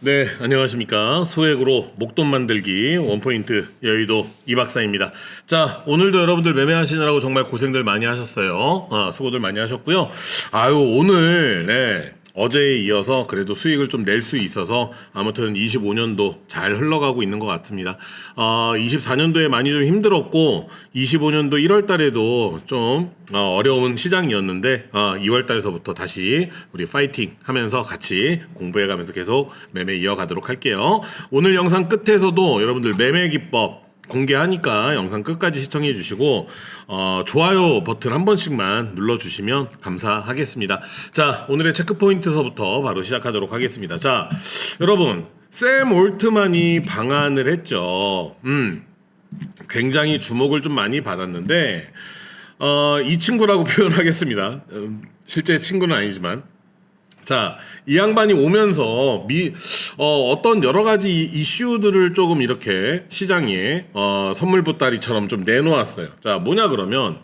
네, 안녕하십니까. 소액으로 목돈 만들기 원포인트 여의도 이 박사입니다. 자, 오늘도 여러분들 매매하시느라고 정말 고생들 많이 하셨어요. 아, 수고들 많이 하셨고요. 아유, 오늘, 네. 어제에 이어서 그래도 수익을 좀 낼 수 있어서 아무튼 25년도 잘 흘러가고 있는 것 같습니다. 어, 24년도에 많이 좀 힘들었고 25년도 1월 달에도 좀 어, 어려운 시장이었는데 어, 2월 달서부터 다시 우리 파이팅 하면서 같이 공부해 가면서 계속 매매 이어가도록 할게요. 오늘 영상 끝에서도 여러분들 매매 기법 공개하니까 영상 끝까지 시청해 주시고 어, 좋아요 버튼 한 번씩만 눌러 주시면 감사하겠습니다. 자 오늘의 체크 포인트서부터 바로 시작하도록 하겠습니다. 자 여러분 샘 올트만이 방한을 했죠. 음 굉장히 주목을 좀 많이 받았는데 어, 이 친구라고 표현하겠습니다. 음, 실제 친구는 아니지만 자, 이 양반이 오면서 미, 어, 어떤 여러 가지 이- 이슈들을 조금 이렇게 시장에 어, 선물 보따리처럼 좀 내놓았어요. 자, 뭐냐 그러면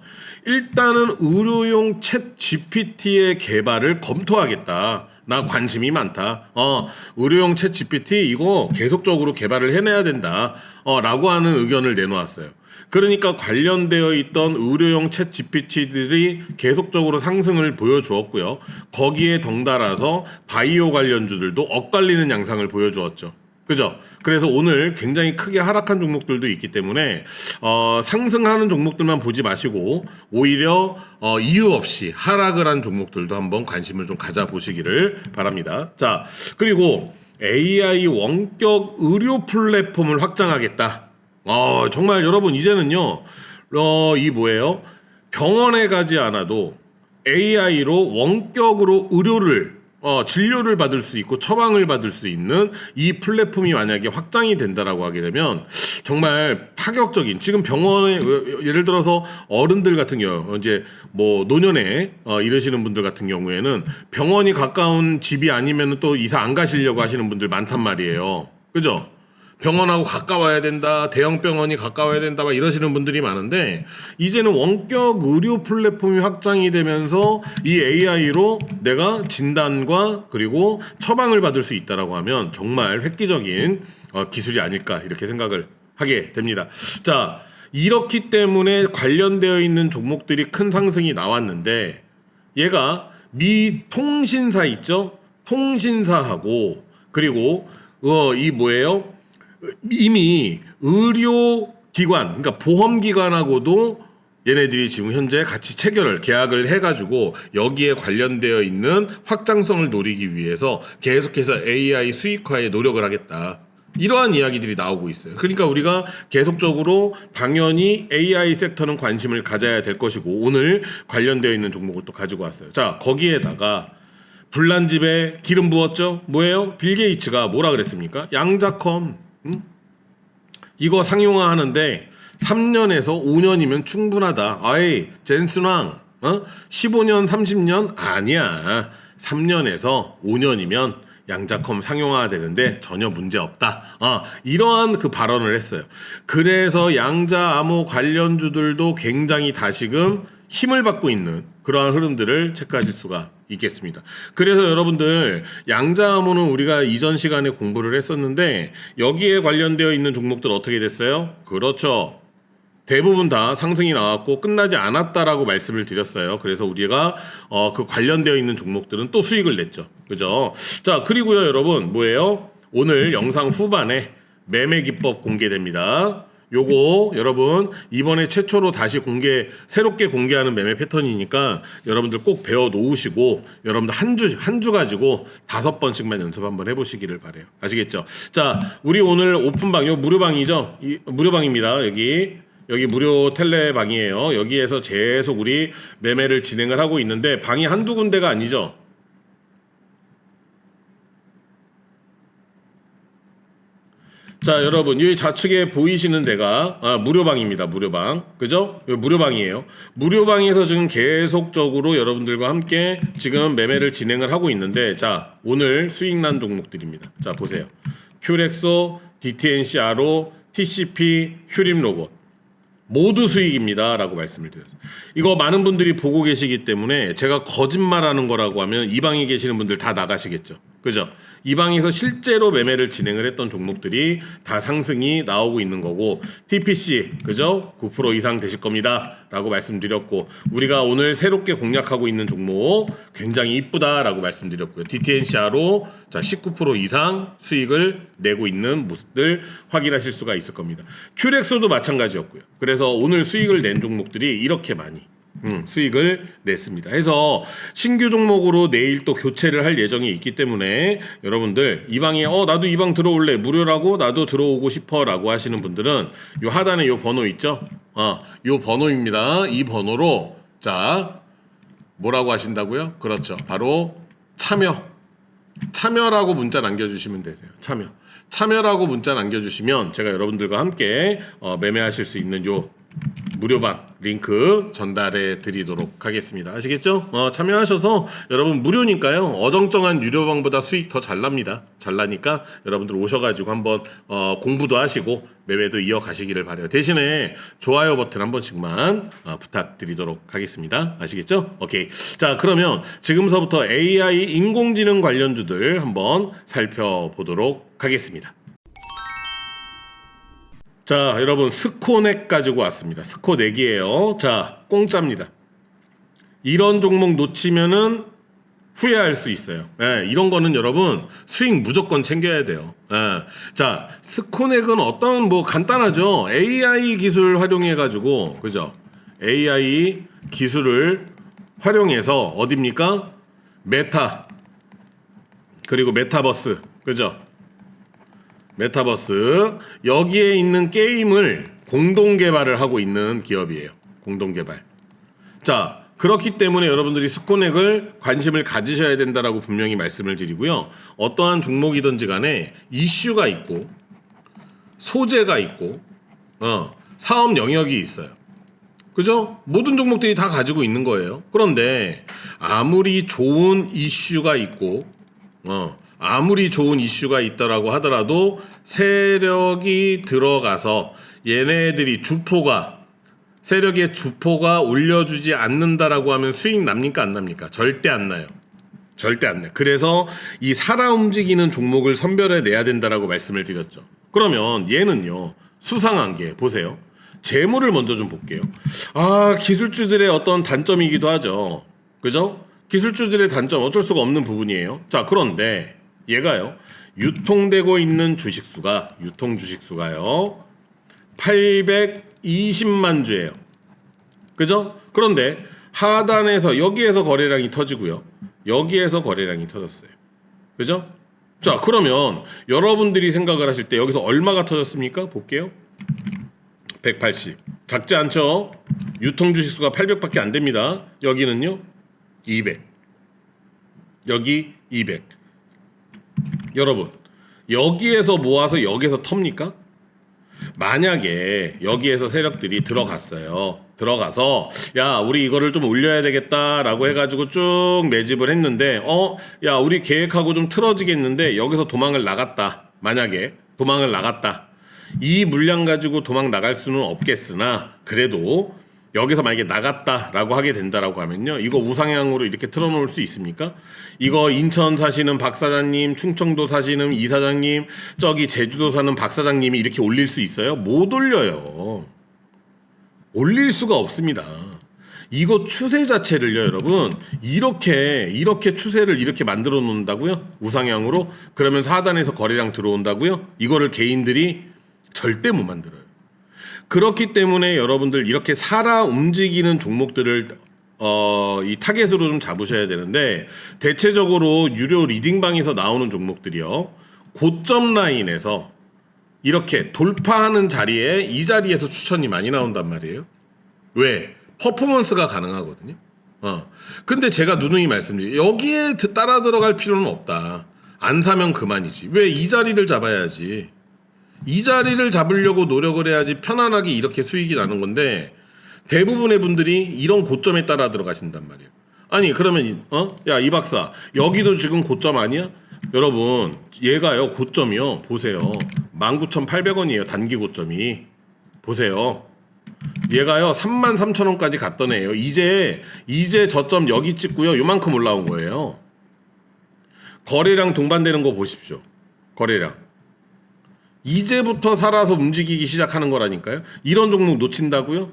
일단은 의료용 챗 GPT의 개발을 검토하겠다. 나 관심이 많다. 어, 의료용 챗 GPT 이거 계속적으로 개발을 해내야 된다. 어, 라고 하는 의견을 내놓았어요. 그러니까 관련되어 있던 의료용 챗 GPT들이 계속적으로 상승을 보여주었고요. 거기에 덩달아서 바이오 관련주들도 엇갈리는 양상을 보여주었죠. 그죠? 그래서 오늘 굉장히 크게 하락한 종목들도 있기 때문에 어, 상승하는 종목들만 보지 마시고 오히려 어, 이유 없이 하락을 한 종목들도 한번 관심을 좀 가져보시기를 바랍니다. 자, 그리고 AI 원격 의료 플랫폼을 확장하겠다. 어, 정말 여러분 이제는요. 어, 이 뭐예요? 병원에 가지 않아도 AI로 원격으로 의료를 어, 진료를 받을 수 있고 처방을 받을 수 있는 이 플랫폼이 만약에 확장이 된다라고 하게 되면 정말 파격적인 지금 병원에 어, 예를 들어서 어른들 같은 경우 이제 뭐 노년에 어, 이러시는 분들 같은 경우에는 병원이 가까운 집이 아니면 또 이사 안 가시려고 하시는 분들 많단 말이에요. 그죠? 병원하고 가까워야 된다, 대형 병원이 가까워야 된다, 막 이러시는 분들이 많은데, 이제는 원격 의료 플랫폼이 확장이 되면서 이 AI로 내가 진단과 그리고 처방을 받을 수 있다라고 하면 정말 획기적인 어, 기술이 아닐까 이렇게 생각을 하게 됩니다. 자, 이렇기 때문에 관련되어 있는 종목들이 큰 상승이 나왔는데, 얘가 미 통신사 있죠? 통신사하고 그리고 어, 이 뭐예요? 이미 의료기관, 그러니까 보험기관하고도 얘네들이 지금 현재 같이 체결을 계약을 해가지고 여기에 관련되어 있는 확장성을 노리기 위해서 계속해서 AI 수익화에 노력을 하겠다. 이러한 이야기들이 나오고 있어요. 그러니까 우리가 계속적으로 당연히 AI 섹터는 관심을 가져야 될 것이고 오늘 관련되어 있는 종목을 또 가지고 왔어요. 자 거기에다가 불난 집에 기름 부었죠? 뭐예요? 빌 게이츠가 뭐라 그랬습니까? 양자컴 음? 이거 상용화 하는데 3년에서 5년이면 충분하다. 아이, 젠순왕, 어? 15년, 30년? 아니야. 3년에서 5년이면 양자컴 상용화 되는데 전혀 문제 없다. 아, 이러한 그 발언을 했어요. 그래서 양자 암호 관련주들도 굉장히 다시금 힘을 받고 있는 그러한 흐름들을 체크하실 수가 있겠습니다. 그래서 여러분들 양자암호는 우리가 이전 시간에 공부를 했었는데 여기에 관련되어 있는 종목들 어떻게 됐어요? 그렇죠. 대부분 다 상승이 나왔고 끝나지 않았다라고 말씀을 드렸어요. 그래서 우리가 어, 그 관련되어 있는 종목들은 또 수익을 냈죠. 그죠? 자, 그리고요, 여러분, 뭐예요? 오늘 영상 후반에 매매 기법 공개됩니다. 요거 여러분 이번에 최초로 다시 공개 새롭게 공개하는 매매 패턴이니까 여러분들 꼭 배워 놓으시고 여러분들 한 주 한 주 가지고 다섯 번씩만 연습 한번 해보시기를 바래요 아시겠죠? 자 우리 오늘 오픈방 요 무료방이죠? 이, 무료방입니다 여기 여기 무료 텔레방이에요 여기에서 계속 우리 매매를 진행을 하고 있는데 방이 한두 군데가 아니죠? 자, 여러분, 이 좌측에 보이시는 데가 아, 무료방입니다. 무료방. 그죠? 이 무료방이에요. 무료방에서 지금 계속적으로 여러분들과 함께 지금 매매를 진행을 하고 있는데 자, 오늘 수익 난 종목들입니다. 자, 보세요. 큐렉소, DTNC 아로, TCP, 휴림 로봇. 모두 수익입니다. 라고 말씀을 드렸어요. 이거 많은 분들이 보고 계시기 때문에 제가 거짓말하는 거라고 하면 이 방에 계시는 분들 다 나가시겠죠. 그죠? 이 방에서 실제로 매매를 진행을 했던 종목들이 다 상승이 나오고 있는 거고 TPC 그죠? 9% 이상 되실 겁니다라고 말씀드렸고 우리가 오늘 새롭게 공략하고 있는 종목 굉장히 이쁘다라고 말씀드렸고요. DTNCR로 자 19% 이상 수익을 내고 있는 모습들 확인하실 수가 있을 겁니다. 큐렉소도 마찬가지였고요. 그래서 오늘 수익을 낸 종목들이 이렇게 많이 음, 수익을 냈습니다. 해서 신규 종목으로 내일 또 교체를 할 예정이 있기 때문에 여러분들 이 방에 어 나도 이 방 들어올래 무료라고 나도 들어오고 싶어라고 하시는 분들은 요 하단에 요 번호 있죠? 어, 요 번호입니다. 이 번호로 자 뭐라고 하신다고요? 그렇죠. 바로 참여 참여라고 문자 남겨주시면 되세요. 참여. 참여라고 문자 남겨주시면 제가 여러분들과 함께 어, 매매하실 수 있는 요 무료방 링크 전달해 드리도록 하겠습니다. 아시겠죠? 어, 참여하셔서 여러분 무료니까요. 어정쩡한 유료방보다 수익 더 잘 납니다. 잘 나니까 여러분들 오셔가지고 한번 어, 공부도 하시고 매매도 이어가시기를 바래요. 대신에 좋아요 버튼 한 번씩만 어, 부탁드리도록 하겠습니다. 아시겠죠? 오케이. 자 그러면 지금서부터 AI 인공지능 관련주들 한번 살펴보도록 하겠습니다. 자, 여러분 스코넥 가지고 왔습니다. 스코넥이에요. 자, 공짜입니다. 이런 종목 놓치면은 후회할 수 있어요. 예, 이런 거는 여러분 수익 무조건 챙겨야 돼요. 예. 자, 스코넥은 어떤 뭐 간단하죠. AI 기술 활용해 가지고 그죠? AI 기술을 활용해서 어딥니까? 메타 그리고 메타버스 그죠? 메타버스 여기에 있는 게임을 공동 개발을 하고 있는 기업이에요. 공동 개발. 자, 그렇기 때문에 여러분들이 스코넥을 관심을 가지셔야 된다라고 분명히 말씀을 드리고요. 어떠한 종목이든지 간에 이슈가 있고 소재가 있고 어, 사업 영역이 있어요. 그죠? 모든 종목들이 다 가지고 있는 거예요. 그런데 아무리 좋은 이슈가 있고 어, 아무리 좋은 이슈가 있다라고 하더라도 세력이 들어가서 얘네들이 주포가 세력의 주포가 올려주지 않는다라고 하면 수익 납니까 안 납니까? 절대 안 나요. 절대 안 나. 그래서 이 살아 움직이는 종목을 선별해 내야 된다라고 말씀을 드렸죠. 그러면 얘는요 수상한 게 보세요. 재물을 먼저 좀 볼게요. 아 기술주들의 어떤 단점이기도 하죠. 그죠? 기술주들의 단점 어쩔 수가 없는 부분이에요. 자 그런데 얘가요 유통되고 있는 주식수가 유통 주식수가요 820만 주예요. 그죠? 그런데 하단에서 여기에서 거래량이 터지고요. 여기에서 거래량이 터졌어요. 그죠? 자, 그러면 여러분들이 생각을 하실 때 여기서 얼마가 터졌습니까? 볼게요. 180. 작지 않죠? 유통 주식수가 800밖에 안 됩니다. 여기는요. 200. 여기 200. 여러분, 여기에서 모아서 여기서 텁니까? 만약에 여기에서 세력들이 들어갔어요. 들어가서 야 우리 이거를 좀 올려야 되겠다라고 해가지고 쭉 매집을 했는데 어 야 우리 계획하고 좀 틀어지겠는데 여기서 도망을 나갔다. 만약에 도망을 나갔다. 이 물량 가지고 도망 나갈 수는 없겠으나 그래도 여기서 만약에 나갔다라고 하게 된다라고 하면요. 이거 우상향으로 이렇게 틀어놓을 수 있습니까? 이거 인천 사시는 박 사장님, 충청도 사시는 이 사장님, 저기 제주도 사는 박 사장님이 이렇게 올릴 수 있어요? 못 올려요. 올릴 수가 없습니다. 이거 추세 자체를요, 여러분. 이렇게, 이렇게 추세를 이렇게 만들어 놓는다고요? 우상향으로? 그러면 사단에서 거래량 들어온다고요? 이거를 개인들이 절대 못 만들어요. 그렇기 때문에 여러분들 이렇게 살아 움직이는 종목들을 어, 이 타겟으로 좀 잡으셔야 되는데 대체적으로 유료 리딩방에서 나오는 종목들이요. 고점 라인에서 이렇게 돌파하는 자리에 이 자리에서 추천이 많이 나온단 말이에요. 왜? 퍼포먼스가 가능하거든요. 어. 근데 제가 누누이 말씀드려요. 여기에 따라 들어갈 필요는 없다. 안 사면 그만이지. 왜 이 자리를 잡아야지. 이 자리를 잡으려고 노력을 해야지 편안하게 이렇게 수익이 나는 건데 대부분의 분들이 이런 고점에 따라 들어가신단 말이에요. 아니 그러면 어? 야 이 박사 여기도 지금 고점 아니야? 여러분 얘가요 고점이요 보세요 19,800원이에요 단기 고점이 보세요 얘가요 33,000원까지 갔던 애예요 이제 이제 저점 여기 찍고요 요만큼 올라온 거예요 거래량 동반되는 거 보십시오. 거래량. 이제부터 살아서 움직이기 시작하는 거라니까요. 이런 종목 놓친다고요?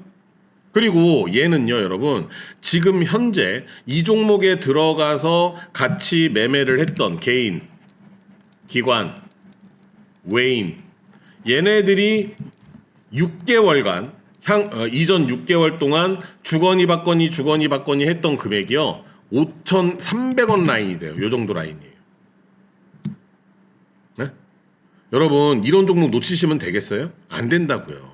그리고 얘는요, 여러분. 지금 현재 이 종목에 들어가서 같이 매매를 했던 개인, 기관, 외인, 얘네들이 6개월간, 향, 어, 이전 6개월 동안 주거니 받거니 주거니 받거니 했던 금액이요. 5,300원 라인이 돼요. 요 정도 라인이에요. 네? 여러분, 이런 종목 놓치시면 되겠어요? 안 된다고요.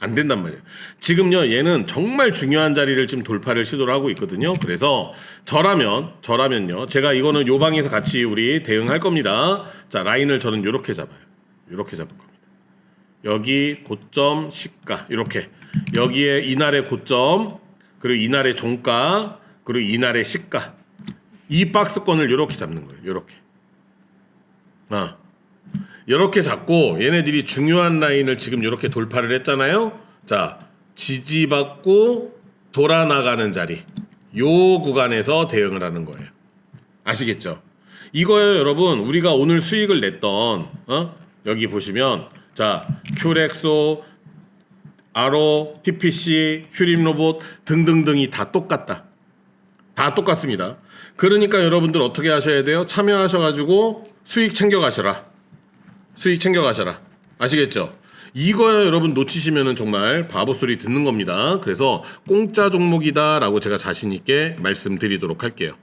안 된단 말이에요. 지금요, 얘는 정말 중요한 자리를 지금 돌파를 시도를 하고 있거든요. 그래서 저라면, 저라면요, 제가 이거는 요 방에서 같이 우리 대응할 겁니다. 자, 라인을 저는 요렇게 잡아요. 요렇게 잡을 겁니다. 여기 고점 시가 이렇게 여기에 이날의 고점 그리고 이날의 종가 그리고 이날의 시가 이 박스권을 이렇게 잡는 거예요. 이렇게 아 이렇게 잡고 얘네들이 중요한 라인을 지금 이렇게 돌파를 했잖아요. 자 지지받고 돌아 나가는 자리 요 구간에서 대응을 하는 거예요. 아시겠죠? 이거예요, 여러분. 우리가 오늘 수익을 냈던 어? 여기 보시면 자 큐렉소, 아로, TPC, 휴림 로봇 등등등이 다 똑같다. 다 똑같습니다. 그러니까 여러분들 어떻게 하셔야 돼요? 참여하셔 가지고 수익 챙겨 가셔라. 수익 챙겨가셔라. 아시겠죠? 이거 여러분 놓치시면은 정말 바보 소리 듣는 겁니다. 그래서 공짜 종목이다라고 제가 자신 있게 말씀드리도록 할게요.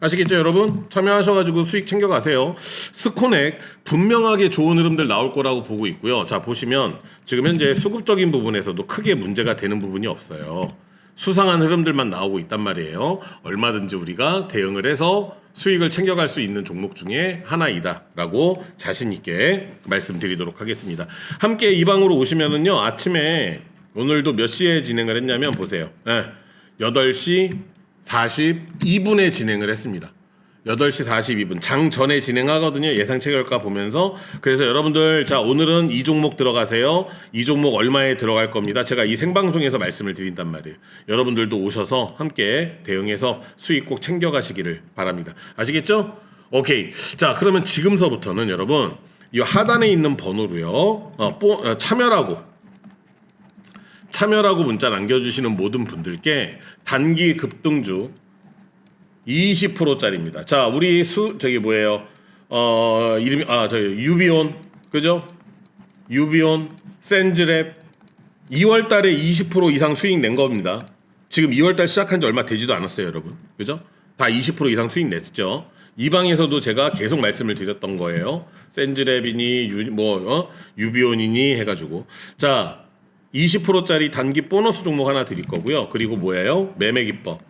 아시겠죠, 여러분? 참여하셔가지고 수익 챙겨가세요. 스코넥 분명하게 좋은 흐름들 나올 거라고 보고 있고요. 자 보시면 지금 현재 수급적인 부분에서도 크게 문제가 되는 부분이 없어요. 수상한 흐름들만 나오고 있단 말이에요. 얼마든지 우리가 대응을 해서 수익을 챙겨갈 수 있는 종목 중에 하나이다라고 자신 있게 말씀드리도록 하겠습니다. 함께 이 방으로 오시면은요 아침에 오늘도 몇 시에 진행을 했냐면 보세요. 예, 8시 42분에 진행을 했습니다. 8시 42분 장 전에 진행하거든요. 예상치 결과 보면서 그래서 여러분들 자 오늘은 이 종목 들어가세요. 이 종목 얼마에 들어갈 겁니다. 제가 이 생방송에서 말씀을 드린단 말이에요. 여러분들도 오셔서 함께 대응해서 수익 꼭 챙겨가시기를 바랍니다. 아시겠죠? 오케이. 자 그러면 지금서부터는 여러분 이 하단에 있는 번호로요. 어, 뽀- 어, 참여라고 참여라고 문자 남겨주시는 모든 분들께 단기 급등주 20%짜리입니다. 자, 우리 수 저기 뭐예요? 어, 이름이 아, 저 유비온 그죠? 유비온 센즈랩 2월 달에 20% 이상 수익 낸 겁니다. 지금 2월 달 시작한 지 얼마 되지도 않았어요, 여러분. 그죠? 다 20% 이상 수익 냈죠. 이 방에서도 제가 계속 말씀을 드렸던 거예요. 센즈랩이니 유, 뭐 어? 유비온이니 해 가지고 자 20%짜리 단기 보너스 종목 하나 드릴 거고요. 그리고 뭐예요? 매매 기법.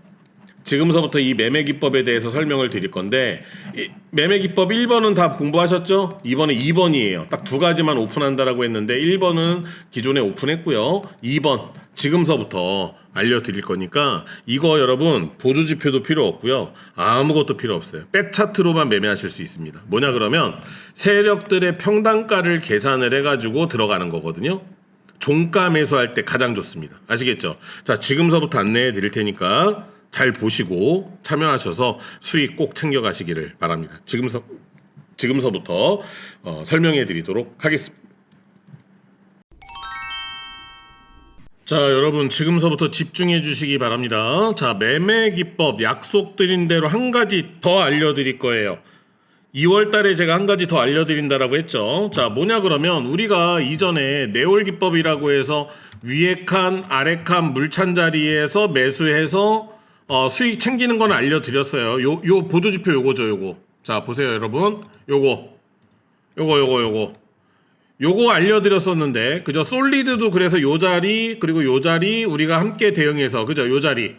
지금서부터 이 매매 기법에 대해서 설명을 드릴 건데 이 매매 기법 1번은 다 공부하셨죠? 이번에 2번이에요. 딱 두 가지만 오픈한다라고 했는데 1번은 기존에 오픈했고요. 2번 지금서부터 알려드릴 거니까 이거 여러분 보조 지표도 필요 없고요. 아무것도 필요 없어요. 백 차트로만 매매하실 수 있습니다. 뭐냐 그러면 세력들의 평단가를 계산을 해가지고 들어가는 거거든요. 종가 매수할 때 가장 좋습니다. 아시겠죠? 자, 지금서부터 안내해 드릴 테니까 잘 보시고 참여하셔서 수익 꼭 챙겨 가시기를 바랍니다. 지금서 지금서부터 어, 설명해 드리도록 하겠습니다. 자, 여러분 지금서부터 집중해 주시기 바랍니다. 자, 매매 기법 약속드린 대로 한 가지 더 알려 드릴 거예요. 2월 달에 제가 한 가지 더 알려 드린다라고 했죠. 자, 뭐냐 그러면 우리가 이전에 네올 기법이라고 해서 위에 칸, 아래 칸 물찬 자리에서 매수해서 어, 수익 챙기는 건 알려드렸어요. 요, 요 보조지표 요거죠, 요거. 자, 보세요, 여러분. 요거. 요거, 요거, 요거. 요거 알려드렸었는데, 그죠? 솔리드도 그래서 요 자리, 그리고 요 자리, 우리가 함께 대응해서, 그죠? 요 자리.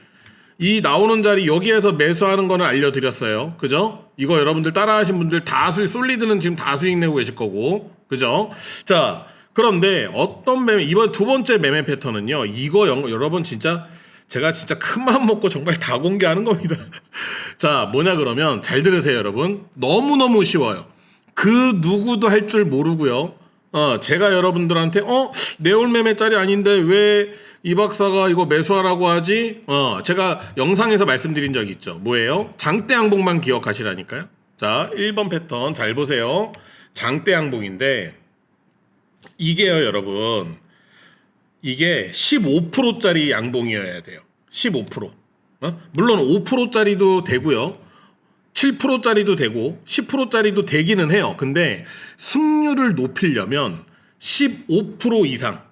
이 나오는 자리 여기에서 매수하는 거는 알려드렸어요. 그죠? 이거 여러분들 따라하신 분들 다 수익, 솔리드는 지금 다 수익 내고 계실 거고. 그죠? 자, 그런데 어떤 매매, 이번 두 번째 매매 패턴은요. 이거 영- 여러분 진짜 제가 진짜 큰 마음 먹고 정말 다 공개하는 겁니다. 자, 뭐냐 그러면 잘 들으세요, 여러분. 너무너무 쉬워요. 그 누구도 할 줄 모르고요. 어, 제가 여러분들한테 어, 네올 매매짜리 아닌데 왜 이 박사가 이거 매수하라고 하지? 어, 제가 영상에서 말씀드린 적이 있죠. 뭐예요? 장대 항복만 기억하시라니까요. 자, 1번 패턴 잘 보세요. 장대 양봉인데 이게요, 여러분. 이게 15%짜리 양봉이어야 돼요. 15%. 어? 물론 5%짜리도 되고요. 7%짜리도 되고 10%짜리도 되기는 해요. 근데 승률을 높이려면 15% 이상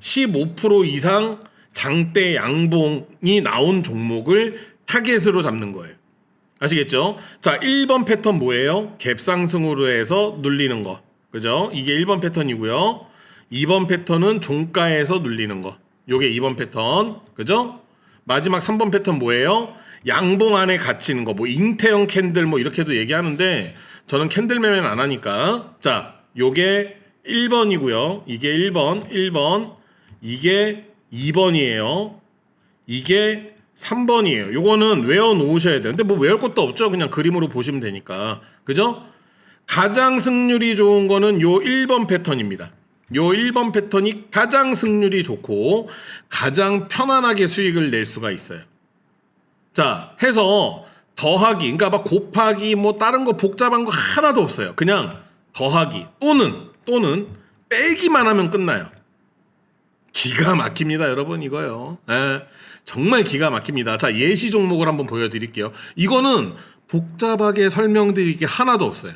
15% 이상 장대 양봉이 나온 종목을 타겟으로 잡는 거예요. 아시겠죠? 자, 1번 패턴 뭐예요? 갭상승으로 해서 눌리는 거. 그죠? 이게 1번 패턴이고요. 2번 패턴은 종가에서 눌리는 거. 요게 2번 패턴. 그죠? 마지막 3번 패턴 뭐예요? 양봉 안에 갇히는 거. 뭐 잉태형 캔들 뭐 이렇게도 얘기하는데 저는 캔들 매매는 안 하니까. 자, 요게 1번이고요. 이게 1번, 1번. 이게 2번이에요. 이게 3번이에요. 요거는 외워 놓으셔야. 근데 뭐 외울 것도 없죠. 그냥 그림으로 보시면 되니까. 그죠? 가장 승률이 좋은 거는 요 1번 패턴입니다. 요 1번 패턴이 가장 승률이 좋고 가장 편안하게 수익을 낼 수가 있어요. 자, 해서 더하기, 그러니까 막 곱하기 뭐 다른 거 복잡한 거 하나도 없어요. 그냥 더하기 또는 또는 빼기만 하면 끝나요. 기가 막힙니다, 여러분 이거요. 예, 정말 기가 막힙니다. 자, 예시 종목을 한번 보여드릴게요. 이거는 복잡하게 설명드릴 게 하나도 없어요.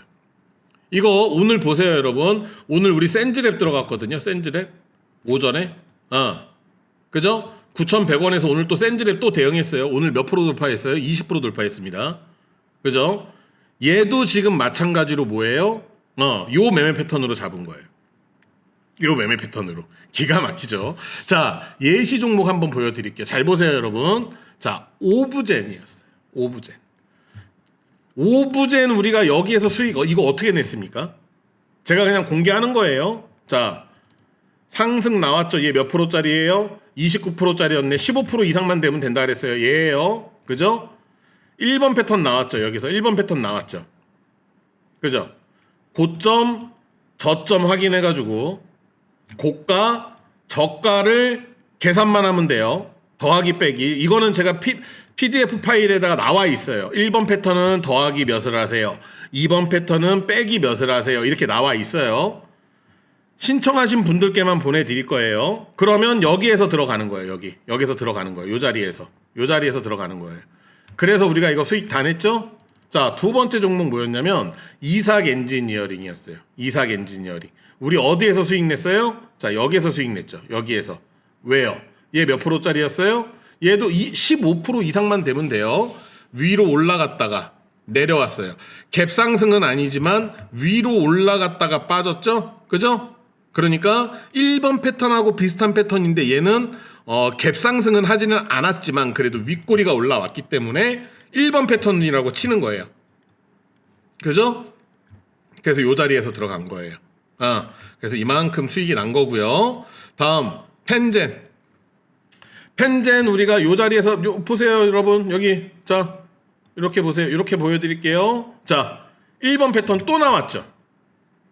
이거 오늘 보세요, 여러분. 오늘 우리 센즈랩 들어갔거든요. 센즈랩 오전에. 어. 그죠? 9,100원에서 오늘 또 센즈랩 또 대응했어요. 오늘 몇 프로 돌파했어요? 20% 돌파했습니다. 그죠? 얘도 지금 마찬가지로 뭐예요? 어, 요 매매 패턴으로 잡은 거예요. 요 매매 패턴으로. 기가 막히죠? 자, 예시 종목 한번 보여드릴게요. 잘 보세요, 여러분. 자, 오브젠이었어요. 오브젠. 오브젠 우리가 여기에서 수익, 어, 이거 어떻게 냈습니까? 제가 그냥 공개하는 거예요. 자, 상승 나왔죠? 얘 몇 프로짜리예요? 29%짜리였네. 15% 이상만 되면 된다 그랬어요. 얘예요. 그죠? 1번 패턴 나왔죠. 여기서 1번 패턴 나왔죠. 그죠? 고점, 저점 확인해 가지고 고가, 저가를 계산만 하면 돼요. 더하기 빼기. 이거는 제가 P, PDF 파일에다가 나와 있어요. 1번 패턴은 더하기 몇을 하세요. 2번 패턴은 빼기 몇을 하세요. 이렇게 나와 있어요. 신청하신 분들께만 보내드릴 거예요. 그러면 여기에서 들어가는 거예요. 여기 여기서 들어가는 거예요. 요 자리에서 요 자리에서 들어가는 거예요. 그래서 우리가 이거 수익 다 냈죠? 자, 두 번째 종목 뭐였냐면 이삭 엔지니어링이었어요. 이삭 엔지니어링. 우리 어디에서 수익 냈어요? 자, 여기에서 수익 냈죠. 여기에서. 왜요? 얘 몇 프로짜리였어요? 얘도 이15% 이상만 되면 돼요. 위로 올라갔다가 내려왔어요. 갭 상승은 아니지만 위로 올라갔다가 빠졌죠? 그죠? 그러니까 1번 패턴하고 비슷한 패턴인데 얘는 어, 갭 상승은 하지는 않았지만 그래도 윗꼬리가 올라왔기 때문에 1번 패턴이라고 치는 거예요. 그죠? 그래서 요 자리에서 들어간 거예요. 아, 그래서 이만큼 수익이 난 거고요. 다음 펜젠. 펜젠 우리가 요 자리에서 요, 보세요, 여러분. 여기 자 이렇게 보세요. 이렇게 보여드릴게요. 자, 1번 패턴 또 나왔죠.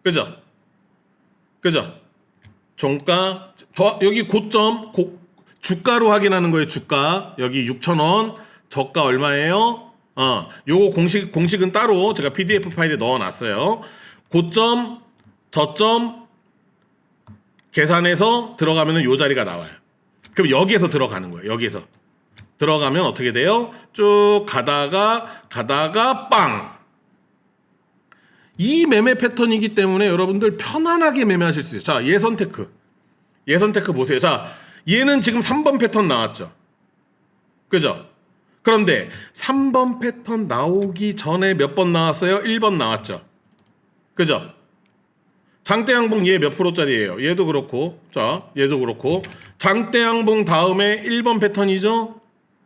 그죠? 그죠? 종가 더 여기 고점 고, 주가로 확인하는 거예요. 주가 여기 6,000원 저가 얼마예요? 어, 요거 공식 공식은 따로 제가 PDF 파일에 넣어놨어요. 고점 저점 계산해서 들어가면은 요 자리가 나와요. 그럼 여기에서 들어가는 거예요. 여기에서 들어가면 어떻게 돼요? 쭉 가다가 가다가 빵. 이 매매 패턴이기 때문에 여러분들 편안하게 매매하실 수 있어요. 자, 예선 테크. 예선 테크 보세요. 자, 얘는 지금 3번 패턴 나왔죠. 그죠? 그런데 3번 패턴 나오기 전에 몇 번 나왔어요? 1번 나왔죠. 그죠? 장대양봉 얘 몇 프로짜리예요? 얘도 그렇고, 자, 얘도 그렇고, 장대양봉 다음에 1번 패턴이죠?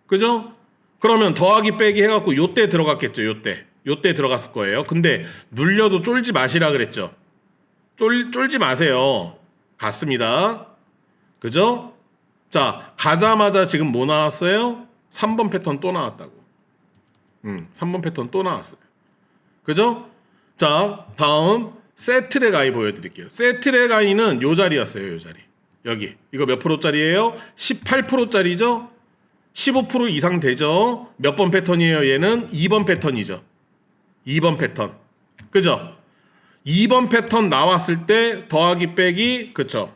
그죠? 그러면 더하기 빼기 해갖고 요때 들어갔겠죠, 요때. 요때 들어갔을 거예요. 근데 눌려도 쫄지 마시라 그랬죠. 쫄, 쫄지 마세요. 갔습니다. 그죠? 자, 가자마자 지금 뭐 나왔어요? 3번 패턴 또 나왔다고. 음, 3번 패턴 또 나왔어요. 그죠? 자, 다음 세트랙 아이 보여드릴게요. 세트랙 아이는 요 자리였어요, 요 자리. 여기. 이거 몇 프로짜리예요? 18%짜리죠? 15% 이상 되죠? 몇 번 패턴이에요, 얘는? 2번 패턴이죠. 2번 패턴. 그죠? 2번 패턴 나왔을 때 더하기 빼기 그쵸?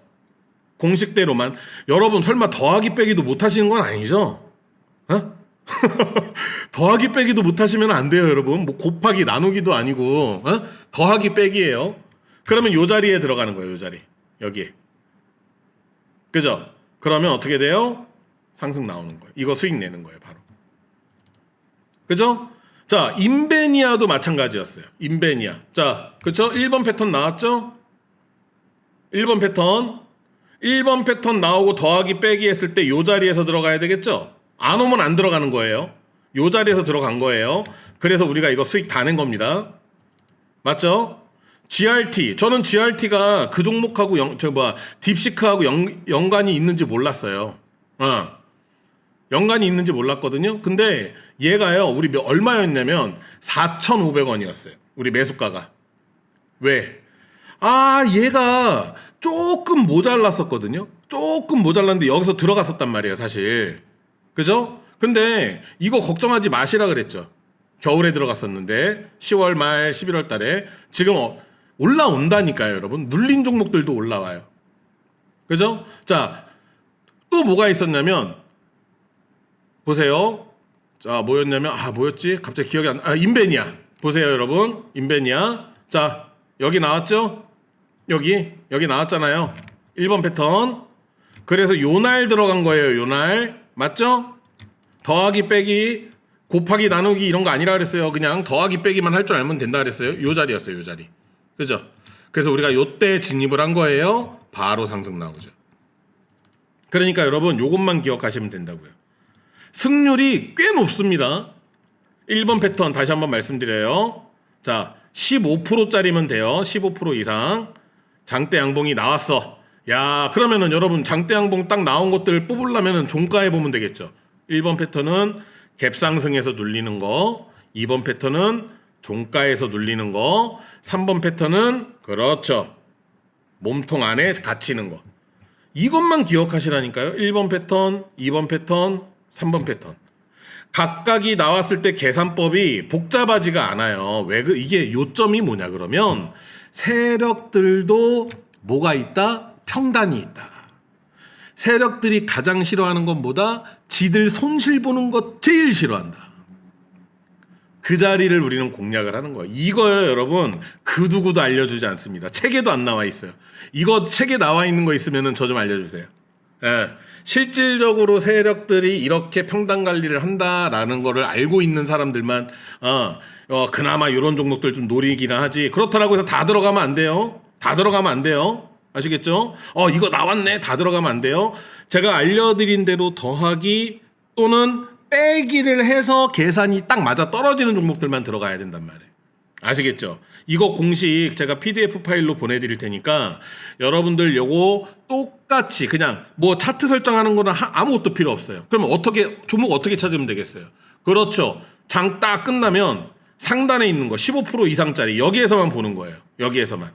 공식대로만 여러분 설마 더하기 빼기도 못 하시는 건 아니죠? 어? 더하기 빼기도 못 하시면 안 돼요, 여러분. 뭐 곱하기 나누기도 아니고 어? 더하기 빼기예요. 그러면 요 자리에 들어가는 거예요, 요 자리. 여기. 그죠? 그러면 어떻게 돼요? 상승 나오는 거예요. 이거 수익 내는 거예요, 바로. 그죠? 자, 인베니아도 마찬가지였어요. 인베니아. 자, 그쵸? 1번 패턴 나왔죠? 1번 패턴. 1번 패턴 나오고 더하기 빼기 했을 때 요 자리에서 들어가야 되겠죠? 안 오면 안 들어가는 거예요. 요 자리에서 들어간 거예요. 그래서 우리가 이거 수익 다 낸 겁니다. 맞죠? GRT. 저는 GRT가 그 종목하고 영, 저 뭐야, 딥시크하고 연, 연관이 있는지 몰랐어요. 어. 연관이 있는지 몰랐거든요. 근데 얘가요, 우리 몇- 얼마였냐면 4,500원이었어요. 우리 매수가가. 왜? 아, 얘가 조금 모자랐었거든요. 조금 모자랐는데 여기서 들어갔었단 말이에요, 사실. 그죠? 근데 이거 걱정하지 마시라 그랬죠. 겨울에 들어갔었는데 10월 말 11월 달에 지금 어- 올라온다니까요, 여러분. 눌린 종목들도 올라와요. 그죠? 자, 또 뭐가 있었냐면 보세요. 자, 뭐였냐면 아, 뭐였지? 갑자기 기억이 안 아, 인베니아. 보세요, 여러분. 인베니아. 자, 여기 나왔죠? 여기 여기 나왔잖아요. 1번 패턴. 그래서 요날 들어간 거예요. 요날. 맞죠? 더하기 빼기 곱하기 나누기 이런 거 아니라 그랬어요. 그냥 더하기 빼기만 할 줄 알면 된다 그랬어요. 요 자리였어요. 요 자리. 그죠? 그래서 우리가 요때 진입을 한 거예요. 바로 상승 나오죠. 그러니까 여러분 요것만 기억하시면 된다고요. 승률이 꽤 높습니다. 1번 패턴 다시 한번 말씀드려요. 자, 15%짜리면 돼요. 15% 이상. 장대 양봉이 나왔어. 야, 그러면은 여러분 장대 양봉 딱 나온 것들 뽑으려면은 종가에 보면 되겠죠. 1번 패턴은 갭 상승에서 눌리는 거, 2번 패턴은 종가에서 눌리는 거, 3번 패턴은 그렇죠. 몸통 안에 갇히는 거. 이것만 기억하시라니까요. 1번 패턴, 2번 패턴, 3번 패턴. 각각이 나왔을 때 계산법이 복잡하지가 않아요. 왜 그 이게 요점이 뭐냐 그러면 세력들도 뭐가 있다? 평단이 있다. 세력들이 가장 싫어하는 건 뭐다? 지들 손실 보는 것 제일 싫어한다. 그 자리를 우리는 공략을 하는 거예요. 이거요, 여러분. 그 누구도 알려주지 않습니다. 책에도 안 나와 있어요. 이거 책에 나와 있는 거 있으면은 저좀 알려주세요. 예. 실질적으로 세력들이 이렇게 평단 관리를 한다라는 거를 알고 있는 사람들만 어, 어 그나마 이런 종목들 좀 노리기나 하지. 그렇다라고 해서 다 들어가면 안 돼요. 다 들어가면 안 돼요. 아시겠죠? 어 이거 나왔네. 다 들어가면 안 돼요. 제가 알려드린 대로 더하기 또는 빼기를 해서 계산이 딱 맞아 떨어지는 종목들만 들어가야 된단 말이에요. 아시겠죠? 이거 공식 제가 PDF 파일로 보내드릴 테니까 여러분들 요거 똑같이 그냥 뭐 차트 설정하는 거는 하- 아무것도 필요 없어요. 그러면 어떻게 종목 어떻게 찾으면 되겠어요? 그렇죠. 장 딱 끝나면 상단에 있는 거 15% 이상짜리 여기에서만 보는 거예요. 여기에서만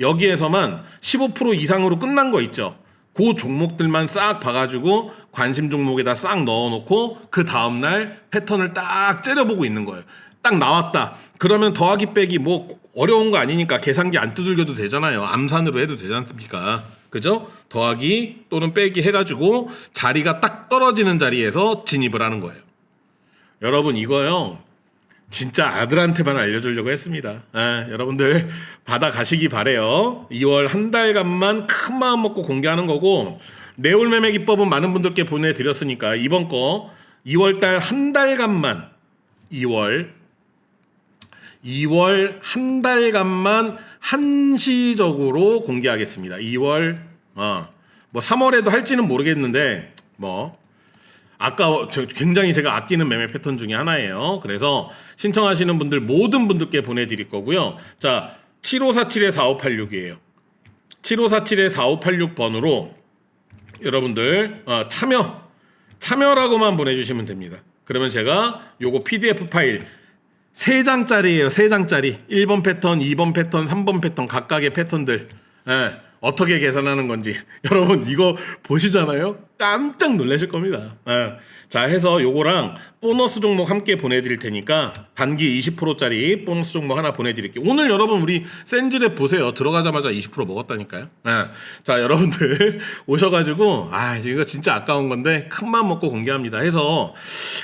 여기에서만 15% 이상으로 끝난 거 있죠. 그 종목들만 싹 봐가지고 관심 종목에다 싹 넣어놓고 그 다음날 패턴을 딱 째려보고 있는 거예요. 딱 나왔다. 그러면 더하기 빼기 뭐 어려운 거 아니니까 계산기 안 두들겨도 되잖아요. 암산으로 해도 되지 않습니까? 그죠? 더하기 또는 빼기 해가지고 자리가 딱 떨어지는 자리에서 진입을 하는 거예요. 여러분 이거요. 진짜 아들한테만 알려주려고 했습니다. 아, 여러분들 받아 가시기 바래요. 2월 한 달간만 큰 마음 먹고 공개하는 거고 내올 매매 기법은 많은 분들께 보내드렸으니까 이번 거 2월 달 한 달간만 2월 2월 한 달간만 한시적으로 공개하겠습니다. 2월 어, 뭐 3월에도 할지는 모르겠는데 뭐 아까 저 굉장히 제가 아끼는 매매 패턴 중에 하나예요. 그래서 신청하시는 분들 모든 분들께 보내드릴 거고요. 자, 7547에 4586이에요. 7547에 4586번으로 여러분들 어, 참여 참여라고만 보내주시면 됩니다. 그러면 제가 요거 PDF 파일 세 장짜리예요. 세 장짜리. 1번 패턴, 2번 패턴, 3번 패턴 각각의 패턴들 예, 어떻게 계산하는 건지. 여러분 이거 보시잖아요? 깜짝 놀라실 겁니다. 예. 자 해서 요거랑 보너스 종목 함께 보내드릴 테니까 단기 20%짜리 보너스 종목 하나 보내드릴게요. 오늘 여러분 우리 센즈랩 보세요. 들어가자마자 20% 먹었다니까요. 예. 자 여러분들 오셔가지고 아 이거 진짜 아까운 건데 큰맘 먹고 공개합니다. 해서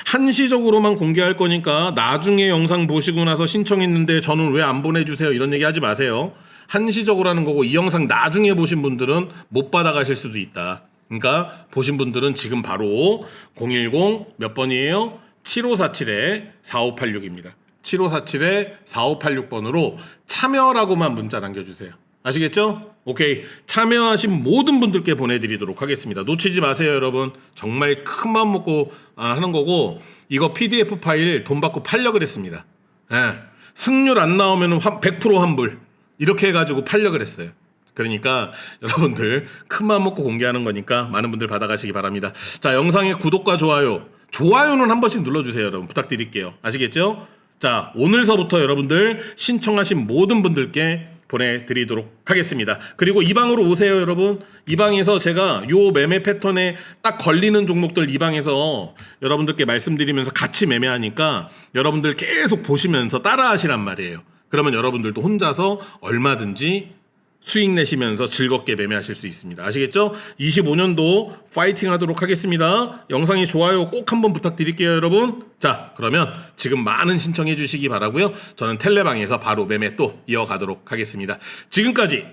한시적으로만 공개할 거니까 나중에 영상 보시고 나서 신청했는데 저는 왜 안 보내주세요? 이런 얘기 하지 마세요 한시적으로 하는 거고 이 영상 나중에 보신 분들은 못 받아가실 수도 있다. 그러니까 보신 분들은 지금 바로 010 몇 번이에요? 7547에 4586입니다. 7547에 4586번으로 참여라고만 문자 남겨주세요. 아시겠죠? 오케이. 참여하신 모든 분들께 보내드리도록 하겠습니다. 놓치지 마세요, 여러분. 정말 큰 마음 먹고 아, 하는 거고, 이거 PDF 파일 돈 받고 팔려 그랬습니다. 예. 승률 안 나오면 100% 환불. 이렇게 해가지고 팔려 그랬어요. 그러니까 여러분들 큰 마음 먹고 공개하는 거니까 많은 분들 받아가시기 바랍니다. 자 영상의 구독과 좋아요, 좋아요는 한 번씩 눌러주세요, 여러분 부탁드릴게요. 아시겠죠? 자 오늘서부터 여러분들 신청하신 모든 분들께 보내드리도록 하겠습니다. 그리고 이 방으로 오세요, 여러분. 이 방에서 제가 요 매매 패턴에 딱 걸리는 종목들 이 방에서 여러분들께 말씀드리면서 같이 매매하니까 여러분들 계속 보시면서 따라하시란 말이에요. 그러면 여러분들도 혼자서 얼마든지 수익 내시면서 즐겁게 매매하실 수 있습니다. 아시겠죠? 25년도 파이팅 하도록 하겠습니다. 영상이 좋아요 꼭 한번 부탁드릴게요, 여러분. 자, 그러면 지금 많은 신청해 주시기 바라고요. 저는 텔레방에서 바로 매매 또 이어가도록 하겠습니다. 지금까지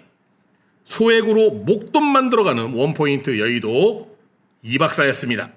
소액으로 목돈 만들어가는 원포인트 여의도 이박사였습니다.